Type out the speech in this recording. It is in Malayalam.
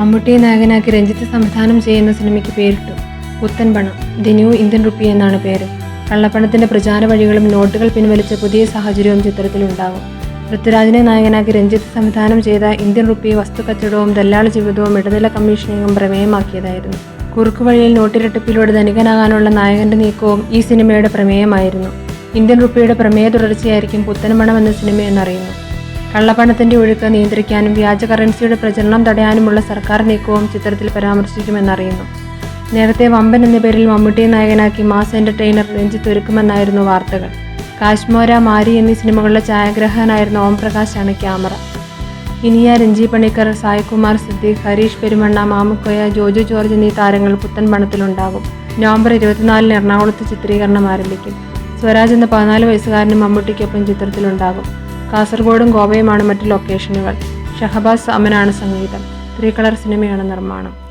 മമ്മൂട്ടിയെ നായകനാക്കി രഞ്ജിത്ത് സംവിധാനം ചെയ്യുന്ന സിനിമയ്ക്ക് പേരിട്ടു. പുത്തൻ പണം ദി ന്യൂ ഇന്ത്യൻ റുപ്പി എന്നാണ് പേര്. കള്ളപ്പണത്തിന്റെ പ്രചാര വഴികളും നോട്ടുകൾ പിൻവലിച്ച പുതിയ സാഹചര്യവും ചിത്രത്തിലുണ്ടാകും. പൃഥ്വിരാജിനെ നായകനാക്കി രഞ്ജിത്ത് സംവിധാനം ചെയ്ത ഇന്ത്യൻ റുപ്പി വസ്തുക്കച്ചവടവും ദല്ലാള ജീവിതവും ഇടനില കമ്മീഷനിങ്ങും പ്രമേയമാക്കിയതായിരുന്നു. കുറുക്കു വഴിയിൽ നോട്ടിരട്ടിപ്പിലൂടെ ധനികനാകാനുള്ള നായകന്റെ നീക്കവും ഈ സിനിമയുടെ പ്രമേയമായിരുന്നു. ഇന്ത്യൻ റുപ്പിയുടെ പ്രമേയ തുടർച്ചയായിരിക്കും പുത്തൻപണം എന്ന സിനിമ എന്നറിയുന്നു കള്ളപ്പണത്തിന്റെ ഒഴുക്ക് നിയന്ത്രിക്കാനും വ്യാജ കറൻസിയുടെ പ്രചരണം തടയാനുമുള്ള സർക്കാർ നീക്കവും ചിത്രത്തിൽ പരാമർശിക്കുമെന്നറിയുന്നു. നേരത്തെ വമ്പൻ എന്ന പേരിൽ മമ്മൂട്ടിയെ നായകനാക്കി മാസ് എന്റർടൈനർ രഞ്ജിത്ത് ഒരുക്കുമെന്നായിരുന്നു വാർത്തകൾ. കാശ്മോര മാരി എന്നീ സിനിമകളുടെ ഛായാഗ്രഹനായിരുന്ന ഓം പ്രകാശാണ് ക്യാമറ. ഇനിയ രഞ്ജി പണിക്കർ സായ്കുമാർ സിദ്ദീഖ് ഹരീഷ് പെരുമണ്ണ മാമുക്കോയ ജോജു ജോർജ് എന്നീ താരങ്ങൾ പുത്തൻ പണത്തിലുണ്ടാകും. നവംബർ ഇരുപത്തിനാലിന് എറണാകുളത്ത് ചിത്രീകരണം ആരംഭിക്കും. സ്വരാജ് എന്ന പതിനാല് വയസ്സുകാരനും മമ്മൂട്ടിക്കൊപ്പം ചിത്രത്തിലുണ്ടാകും. കാസർഗോഡും ഗോവയുമാണ് മറ്റ് ലൊക്കേഷനുകൾ ഷഹബാസ് അമനാണ് സംഗീതം. ത്രീ കളർ സിനിമയാണ് നിർമ്മാണം.